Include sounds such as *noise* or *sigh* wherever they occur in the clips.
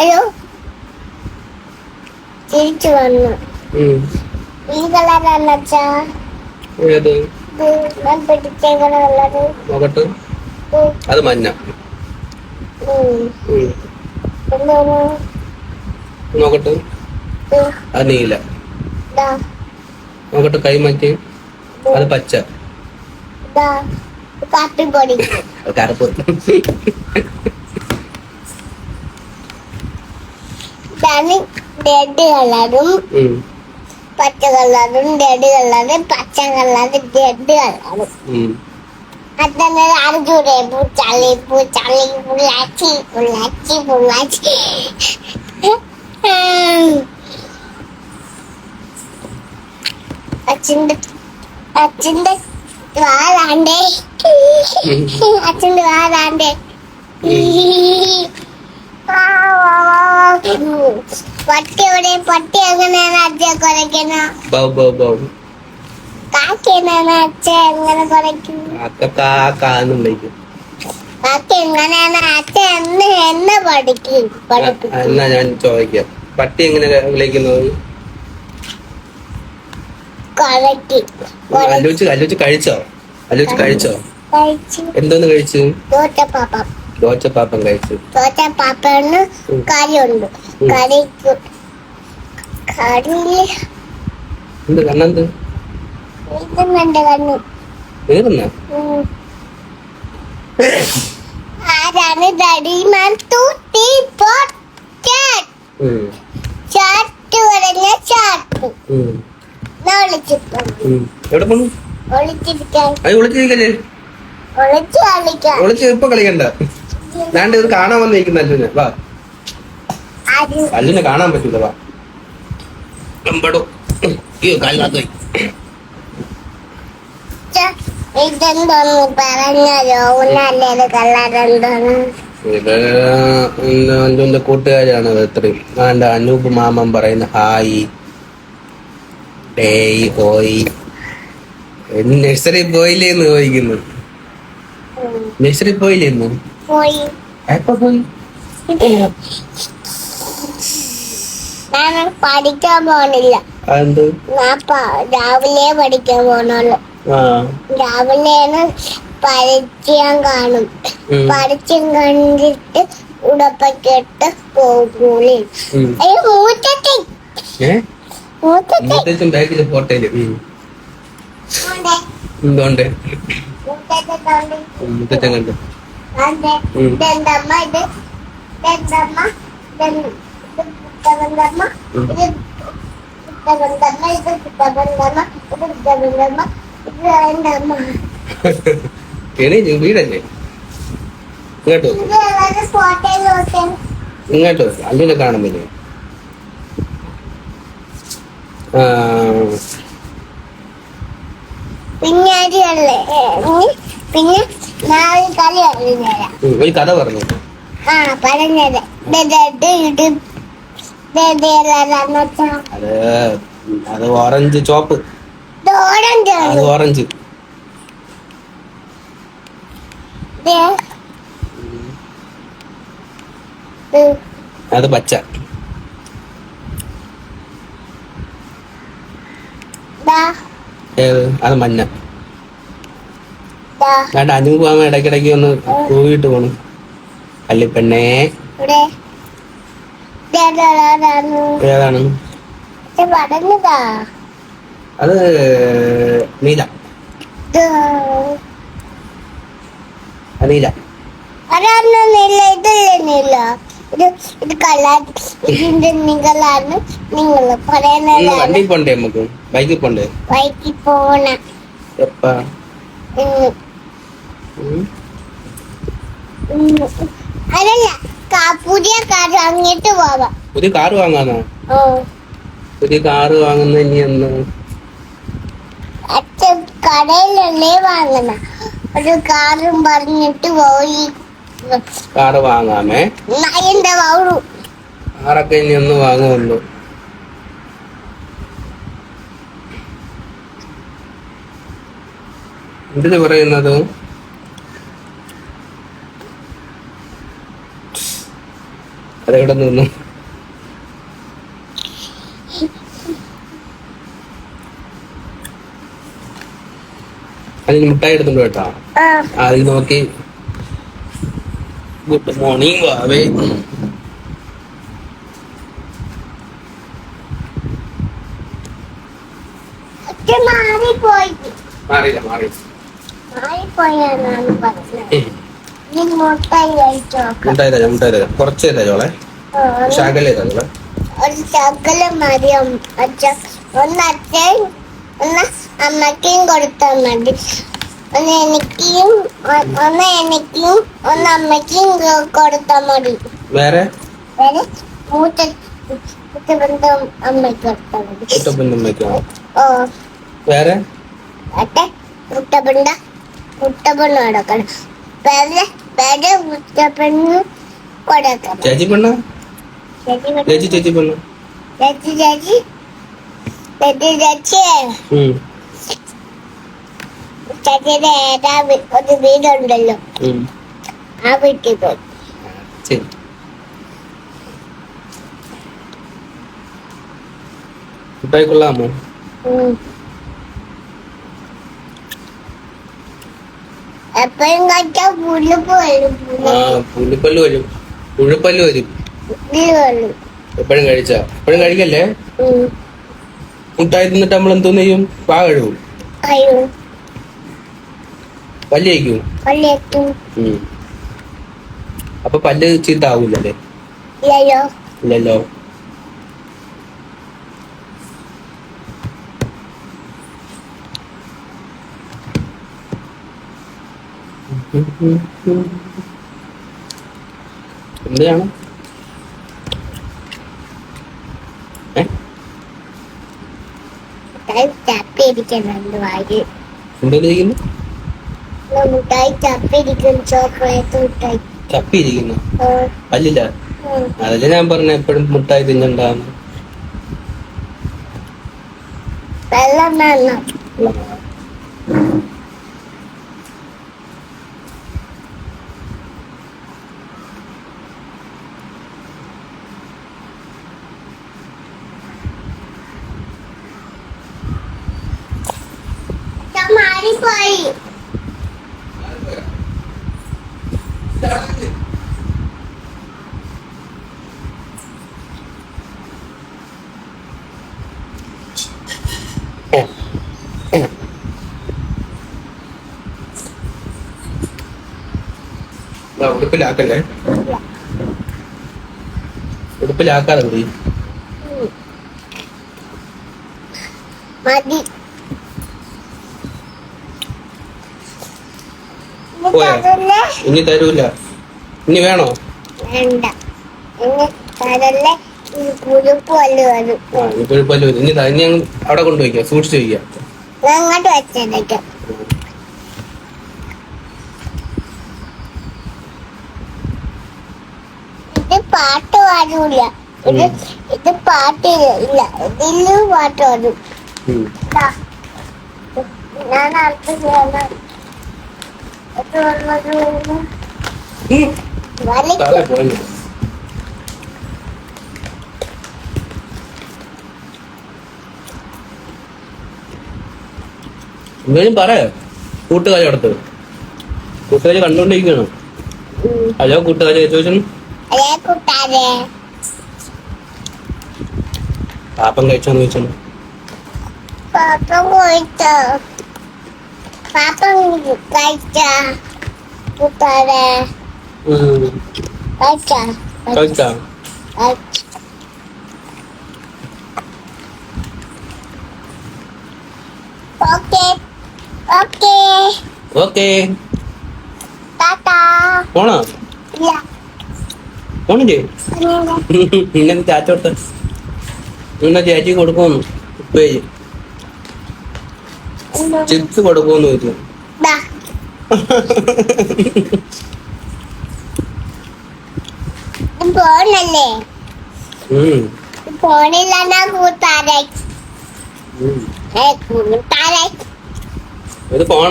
അയ്യോ. തിരിച്ചു വന്നു. ഈ കളറാണ് അച്ഛാ. ഞാൻ പിടിച്ചേക്കണ കളറ് നോക്കട്ടെ അത് മഞ്ഞ. നോക്കട്ടെ അത് നീല. നോക്കട്ടെ കൈ മാറ്റി. അത് പച്ച. കാപ്പിപ്പൊടി *laughs* കറുപ്പ്. தனி ரெட் கலரும் பச்சை கலரும் ரெட் கலரும் பச்சை கலரும் ரெட் கலரும் அத்தனை அரைஞ்சு விடுற பூச்சாலி பூச்சாலி புள்ளாச்சி புள்ளாச்சி புள்ளாச்சி அச்சிந்த அச்சிந்த வாழாண்டே പട്ടി എവിടെ പട്ടി എങ്ങനെയാണ് അച്ഛൻ കുറയ്ക്കണ ബൗ ബൗ ബൗ. കാക്ക എങ്ങനെയാണ് അച്ഛൻ എങ്ങനെ കുറയ്ക്കും? കാക്ക കാക്കാന്നും വിളിക്കും കാക്ക എങ്ങനെയാണ് അച്ഛൻ എന്ന് എന്നെ പഠിക്കും പഠിക്കും ആ, എന്നാ ഞാൻ ചോദിക്കാം. പട്ടി എങ്ങനെ വിളിക്കുന്നത് കുറയ്ക്കും അല്ലോച്ച് അല്ലോച്ച് കഴിച്ചോ? അല്ലോച്ച് കഴിച്ചോ. എന്തോന്ന് കഴിച്ചു? ദോശപ്പാപ്പം കഴിച്ചു. ദോശ പാപ്പം ഉം. കറിയുണ്ട്. കറി കറി എന്ത് കണ്ണെന്ത്? ഇതുന്നുണ്ട് കണ്ണു. ഉം. ആരാണ് ദടിമാൻ തൂത്തി ചാറ്റ് പറഞ്ഞ ചാട്ട്. എവിടെ പോണു? ഒളിച്ചിരിക്കാൻ ഒളിച്ചിരിക്കല്ലേ ഒളിച്ചു കളിക്കാൻ. ഒളിച്ച് ഇപ്പൊ കളിക്കണ്ട. ഞാണ്ട് ഇത് കാണാൻ വന്നിരിക്കുന്ന അല്ലുനെ വാ. അല്ലുനെ കാണാൻ പറ്റൂല വാ. എമ്പടോ അയ്യോ കാലിനകത്ത് പോയി. ഇതെന്തോന്ന് പറഞ്ഞല്ലോ ഉന്നല്ലേത് കളറെന്തോന്ന് ഇത് അല്ലുന്റെ കൂട്ടുകാരാണ് അത് ഇത്രയും. വേണ്ട അനൂപ് മാമൻ പറയുന്ന ഹായ്. ഡേയ് പോയി നഴ്സറി പോയില്ലേന്ന് ചോദിക്കുന്നു. നഴ്സറി പോയില്ലേ ഇന്ന് പോയി. എപ്പോ പോയി? ഞാൻ പഠിക്കാൻ പോണില്ല. ഞാൻ രാവിലെ പഠിക്കാൻ പോണുള്ളു രാവിലെ രാവിലെയാണ് പരിചയം കാണും. പരിചയം കണ്ടിട്ട് ഉടപ്പക്കിട്ട് പോകൂലേ മൂത്തത്തെ മൂത്തത്തെ ബാക്കിൽ ഫോട്ടോയിൽ. ഉം, മുത്തച്ഛൻ കണ്ടു. വീടല്ലേ? ഇങ്ങോട്ട് ഇങ്ങോട്ട്. അല്ലിനെ കാണുന്നില്ലേ പിന്നെ. പിന്നെ ഒരു കഥ പറഞ്ഞു. ആ പറഞ്ഞത്. അത് അത് ഓറഞ്ച് ചോപ്പ്. അത് ഓറഞ്ച്. അത് പച്ച. ഏത്? അത് മഞ്ഞ. വേണ്ട. അനൂപ് മാമ ഇടയ്ക്കിടയ്ക്ക് ഒന്ന് കൂവിട്ട് പോണു. അല്ലിപ്പെണ്ണേ. ഏതാണ്? അത് നീല. നീല. വണ്ടിയിൽ പോണ്ടേ നമുക്ക്? ബൈക്കിൽ പോണ്ടേ? ബൈക്കിൽ പോണ. എപ്പാ ഇന്ന് ഉം. ഇന്ന്. അതല്ല കാ- പുതിയ കാർ അങ്ങോട്ട് പോവാം. പുതിയ കാർ വാങ്ങാനോ? പുതിയ കാർ വാങ്ങുന്ന ഇനി എന്ന് അച്ഛൻ കടയിലല്ലേ വാങ്ങണ ഒരു കാറും പറഞ്ഞിട്ട് പോയി. കാർ വാങ്ങാമേ? നയന്റെ വൗറു കാറൊക്കെ ഇനി ഒന്ന് വാങ്ങുമല്ലോ എന്തിനു പറയുന്നത്? അതെവിടെ നിന്നു. അതിന് മുട്ടായി എടുത്തുണ്ട് കേട്ടാ. അതിൽ നോക്കി. ഗുഡ് മോർണിംഗ് വാവേ. മാറിപ്പോയി. മാറിയില്ല മാറി ഈ മുട്ടായി തരാം മുട്ടായി തരാം കുറച്ച് തരാം ആ, ശാഖലേ തരാം ഒരു ശകലം മതി അമ്മ. അച്ഛ- ഒന്ന് അച്ഛൻ ഒന്ന് അമ്മയ്ക്കും കൊടുത്താൽ മതി. ഒന്ന് എനിക്കും ഒന്ന് എനിക്കും ഒന്ന് അമ്മയ്ക്കും കൊടുത്താൽ മതി. വേറെ? വേറെ? മൂത്ത ബന്ധം അമ്മയ്ക്ക് കൊടുത്താൽ മതി. ഓ. വേറെ? അട്ടെ കൊടുക്കണം വേറെ വേറെ മുട്ടപ്പണ്ണ് കൊടുക്കണം ചേച്ചി പെണ്ണ ചേച്ചി ചേച്ചി ചേച്ചി പെണ്ണ ചേച്ചി ചേച്ചി ചേച്ചി ചേച്ചി ഉം ചേച്ചിയുടെ ഏതാ വീ- ഒരു വീടുണ്ടല്ലോ ഉം ആ വീട്ടിൽ പോയി ശരി മുട്ടായി കൊള്ളാമോ എപ്പോഴും കഴിച്ചാൽ പുളിപ്പ് വരും ആ പുള്ളിപ്പല്ല് വരും ഉഴുപ്പല്ല് വരും എപ്പോഴും കഴിച്ചാ? എപ്പോഴും കഴിക്കല്ലേ. മുട്ടായി തിന്നിട്ട് നമ്മൾ എന്തോന്ന് ചെയ്യും? പാ കഴുകും. പല്ല് കഴിക്കും. അപ്പൊ പല്ല് ചീത്ത ആവൂലല്ലേ ഇല്ലല്ലോ ഇല്ലല്ലോ എന്തിനാണ് ഏ മുട്ടായി ചപ്പിയിരിക്കുന്നുണ്ട് വായി എന്തോ ഇരിക്കുന്നു മുട്ടായി ചപ്പിയിരിക്കും ചോക്ലേറ്റ് മുട്ടായി ചപ്പിയിരിക്കുന്നു ഓ, പല്ലില്ല? ഞാൻ പറഞ്ഞ എപ്പോഴും മുട്ടായി തിന്നണ്ടാന്ന്. വെള്ളം വേണം. ഞാൻ മാറിപ്പോയി ദാ ഉടുപ്പിലാക്കല്ലേ ഉടുപ്പിലാക്കാതെ കൂടി ഉം. മതി പോയോ? തരല്ലേ ഇനി തരൂല. ഇനി വേണോ? വേണ്ട. ഇനി തരല്ലേ? ഈ പുഴുപ്പ് വരും ആ ഇനി വരും ഇനി അവിടെ കൊണ്ടുപോയിക്കാം സൂക്ഷിച്ചു വയ്ക്കാം അങ്ങോട്ട് വെച്ചേക്കാം ഇത് പാട്ട് ഇത് ഇത് പാട്ട് ഇല്ല. ഇതിലും പാട്ട് പാടും. ദാ. ഞാൻ അടുത്ത് എന്തേലും പറ കൂട്ടുകാരി അടുത്ത്. കൂട്ടുകാരി കണ്ടോണ്ടിരിക്കണം. അല്ലോ ഹലോ കൂട്ടുകാരി. ചോദിച്ചു പാപ്പം കഴിച്ചോന്ന് ചോദിച്ചു പാപ്പം കഴിച്ചോ പാപ്പം കഴിച്ച കൂട്ടാരെ കഴിച്ച കഴിച്ചാ ഓക്കെ ഓക്കെ ഓക്കേ ടാറ്റാ പോണോ ഇല്ല പോണില്ലേ അങ്ങനെ ഇങ്ങനെ ചാച്ചോട്ട് എന്നാ ചേച്ചി കൊടുക്കുമെന്ന് ഉപ്പേരി ചിപ്സ് കൊടുക്കുമെന്ന് ചോദിച്ചു ദാ ഇത് പോണല്ലേ ഉം, ഇത് പോണില്ലെന്നാ കൂട്ടാരെ ഉം. ഏ കൂട്ടാരെ കൊടുക്കുമെന്ന് ചോദിച്ചു.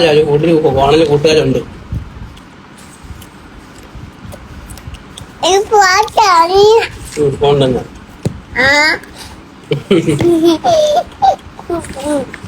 ചാച്ചു കൂട്ടിന് പോണൽ കൂട്ടുകാരുണ്ട്. ഇത് പാട്ടാണ് ഉം, ഫോൺ തന്നെ. ആ. മടക്കി *laughs* വയ്ക്കാം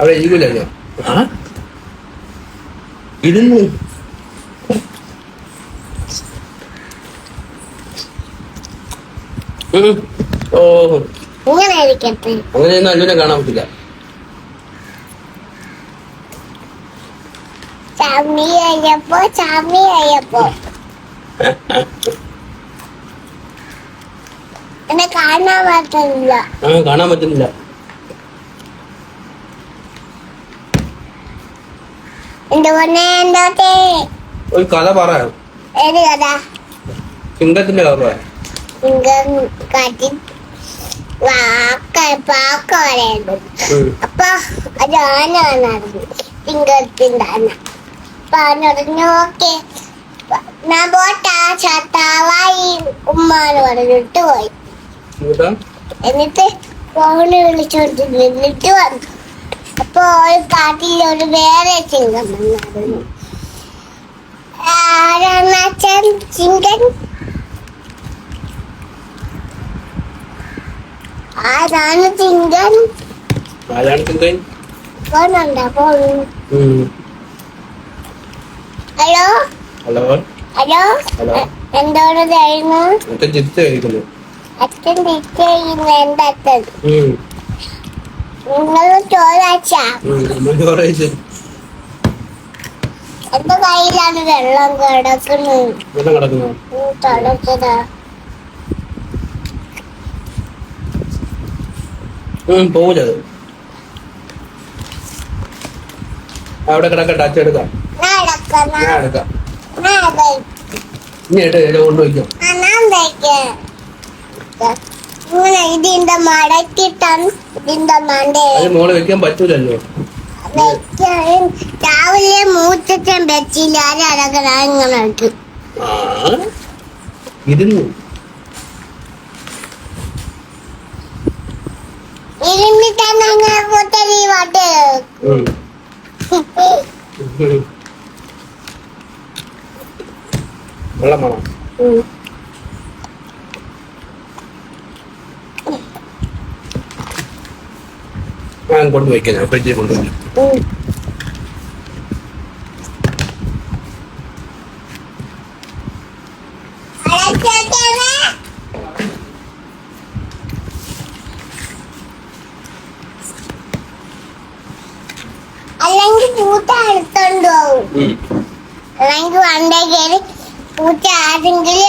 അവിടെ ഇരിക്കൂലല്ലോ ആ? ഇരുന്നു അല്ലുനെ കാണാൻ പറ്റില്ല. ചാമി അയ്യപ്പോ ചാമി അയ്യപ്പോ എന്നെ കാണാൻ ആ കാണാൻ പറ്റുന്നില്ല. എന്റെ പൊന്നെ എന്തോട്ടെ ഒരു കഥ പറ. ഏത് കഥ? കഥ പറ. കാട്ടി പാക്ക. അപ്പൊ അത് ആനാണറിഞ്ഞു സിംഗത്തിന്റെ ആന. ഓക്കെ ഞാൻ പോട്ടാ ചത്താവായി ഉമ്മാന്ന് പറഞ്ഞിട്ട് പോയി. എന്നിട്ടാ? ഫോണ് വിളിച്ചോണ്ട് നിന്നിട്ട് വന്നു. അപ്പൊ ഒരു കാട്ടിൽ ഒരു വേറെ ചിങ്കം വന്നായിരുന്നു. ചിങ്കൻ? ആരാണ് ചിങ്കൻ? ആരാണ് ചിങ്കൻ? ഫോണുണ്ടോ ഫോൺ. ഹലോ? ഹലോ? ഹലോ. എന്തോടായിരുന്നു കഴിക്കുന്നു അച്ഛൻ. നിങ്ങൾ എന്റെ കയ്യിലാണ് വെള്ളം കിടക്കുന്നത്. വെള്ളം കിടക്കുന്നു? പോവില്ല അവിടെ കിടക്കട്ടെ അച്ഛൻ എടുക്കാം. ഞാൻ. എടുക്കാം ഇനി എടുത്ത് ഇല കൊണ്ടുപോയിക്കാം ഇതിന്റെ മടക്കിട്ടാണ് ഇതിന്റെ മണ്ട. അത് മോൾ വെക്കാൻ പറ്റൂലല്ലോ. രാവിലെ മൂത്തച്ഛൻ വെച്ചില്ല ആ ഇരുന്നു. ഇരുന്നിട്ടാണ് മുത്തലി പാട്ട്. ഉം. *laughs* വെള്ളം വേണം ഞാൻ കൊണ്ടുപോയിക്കാം ഞാൻ ഫ്രിഡ്ജിൽ കൊണ്ടുപോയി അല്ലെങ്കിൽ പൂത്ത എടുത്തോണ്ട് പോകും ഉം. അല്ലെങ്കിൽ വണ്ടേ കയറി പൂച്ച ആരെങ്കിലും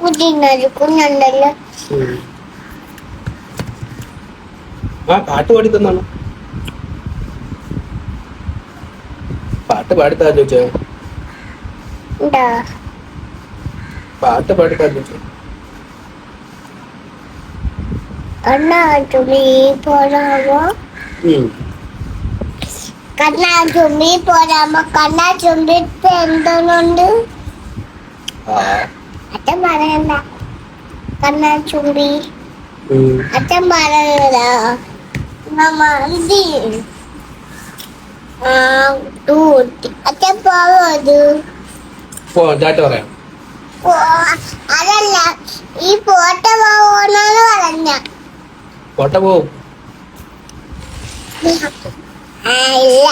കുഞ്ഞിനൊരു കുഞ്ഞുണ്ടല്ലോ. ആ പാട്ട് പാടി തന്നാണ്. പാട്ട് പാടിത്താ ചോദിച്ചോ. പാട്ട് പാടിത്താ ചോദിച്ചോ. കണ്ണാ ചുമി പോരാമോ. കണ്ണാ ചുമി പോരാമോ? കണ്ണാ ചുമ്പിട്ട് എന്തോന്നുണ്ട് ആ. അച്ഛൻ പറയണ്ട കണ്ണാ ചുമ്പി. അച്ഛൻ മന്തി ആ തൂട്ടി അച്ഛൻ പോവത് പോ ചാറ്റ പറയാം. അതല്ല ഈ പോട്ട പോകണമെന്ന് പറഞ്ഞ. പോട്ട പോവും. അല്ല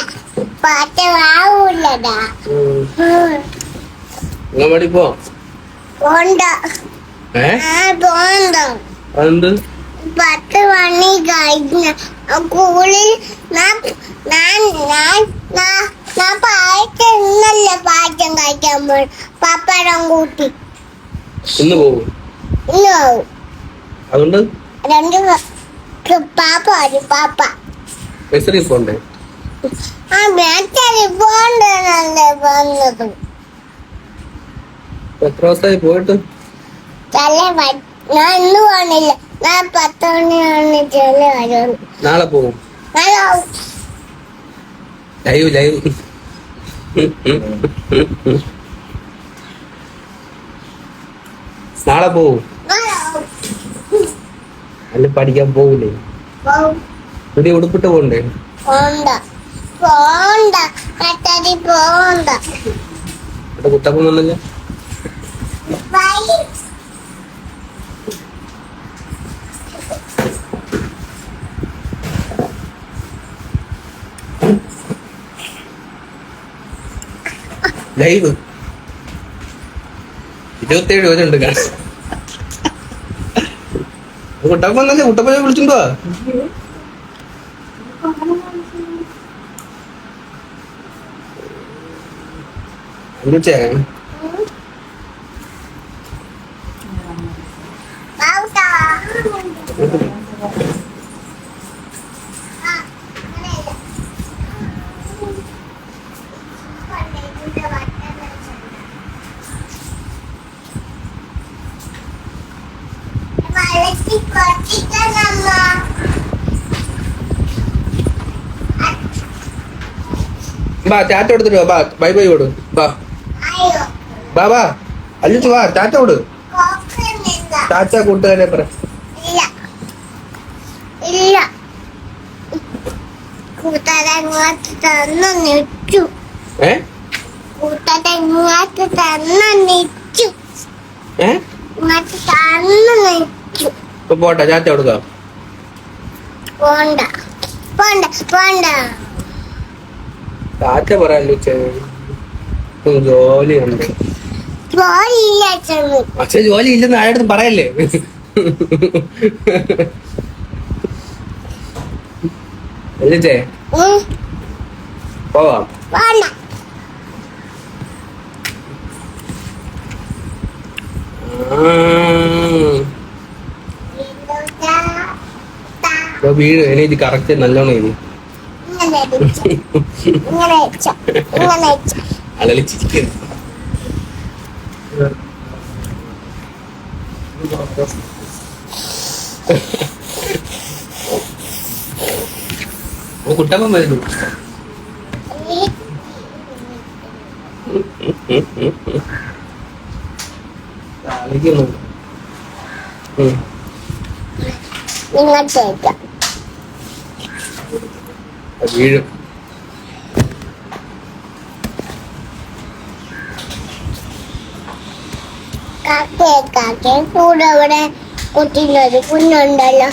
പോട്ട പോവൂല്ലടാ പോ അതെന്ത്? പത്ത് മണി കഴിഞ്ഞ. കൂളിൽ ഞാൻ ഞാൻ ഞാൻ പായസം ഇന്നല്ല പായസം കഴിക്കാൻ പോയി പപ്പടം കൂട്ടി. ഇന്ന് പോവും? ഇന്ന് പോവും. അതുകൊണ്ട്? രണ്ട് പാപ്പ വരും പാപ്പ. പോണ്ടേ? ആ മേച്ചരി പോണ്ടെന്നല്ലേ പറഞ്ഞത്. എത്ര ദിവസമായി പോയിട്ട് ഞാൻ ഇന്ന് പോണില്ല. ഞാൻ പത്ത് മണിയാണ് ചില വരും. നാളെ പോകും. Live live. നാളെ പോവും അല്ല പഠിക്കാൻ പോവില്ലേ? പോവും. ഇവിടെ ഉടുപ്പിട്ട് പോണ്ടേ? പോണ്ട. പോണ്ട. കട്ടടി പോണ്ട ഇവിടെ കുട്ടപ്പം വന്നില്ല ബൈ ലൈവ് ഇരുപത്തേഴ് പേരുണ്ട് കാണാൻ കുട്ടപ്പം വന്നല്ലേ? കുട്ടപ്പനെ വിളിച്ചിട്ടുണ്ടോ? വിളിച്ചേ. ബാ ടാറ്റ കൊടുത്തിട്ട് ബാ ബൈ ബൈ കൊടു. ബാ. ബാ ബാ. അല്ലിച്ചു വാ ടാറ്റ കൊടു. ടാറ്റ കൂട്ടുകാരെ പറ ഇല്ല ഇല്ല കൂട്ടാതെ ഇങ്ങോട്ട് തന്നു നിച്ചു ഏ? കൂട്ടാതെ ഇങ്ങോട്ട് തന്നു നിച്ചു ഏ? ഇങ്ങോട്ട് തന്നു നിച്ചു ഇപ്പൊ പോട്ടെ ടാറ്റ കൊടുക്കാം. പോണ്ട പോണ്ട പോണ്ട. പറയാൻ ലൂച്ചേ ജോലിയുണ്ട്. പോയില്ല ചെന്ന് പക്ഷെ ജോലി ഇല്ലെന്ന് ആരുടെ പറയല്ലേ? ഉം, പോവാം. വീട് ഇപ്പൊ ഇത് കറക്റ്റ് നല്ലോണം ഇനി അലളിച്ചിരിക്കുന്നു ഓ, കുട്ടപ്പൻ വരുന്നു വീഴും കാക്കേ കാക്കേ കൂടെ ഇവിടെ കുട്ടിനൊരു കുഞ്ഞുണ്ടല്ലോ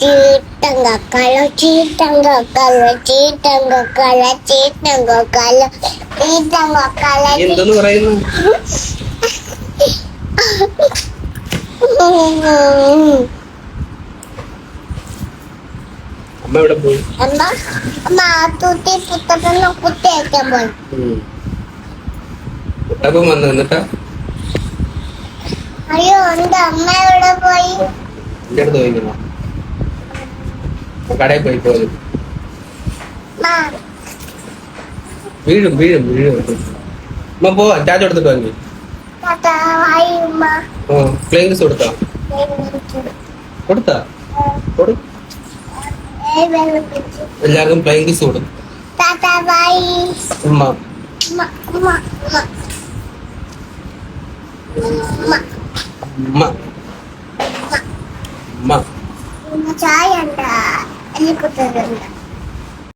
ചീട്ടം കക്കാലോ ചീട്ടം കക്കാലോ ചീട്ടം കക്കാലോ ചീട്ടം കക്കാലോ ചീട്ടം കക്കാലോ എന്തെന്ന് പറയുന്നു? അമ്മ എവിടെ പോയി? എന്താ മാത്തൂത്തി പുത്തപ്പനെ പോയി. വന്നു എന്നിട്ടാ? അയ്യോ എന്റെ അമ്മ എവിടെ പോയി? എന്റെ അടുത്ത് പോയിക്കണോ கடை போய் போகுது. வீழும் வீழும் வீழும் அம்மா போ சார்ஜ் எடுத்துட்டு வாங்க. பிளேங்ஸ் கொடுத்தா. കൊടുത്താ കൊടു എല്ലാവർക്കും പ്ലെയിൻ കിസ് കൊടു ഉമ്മ ഉമ്മ ഉമ്മ 一个人。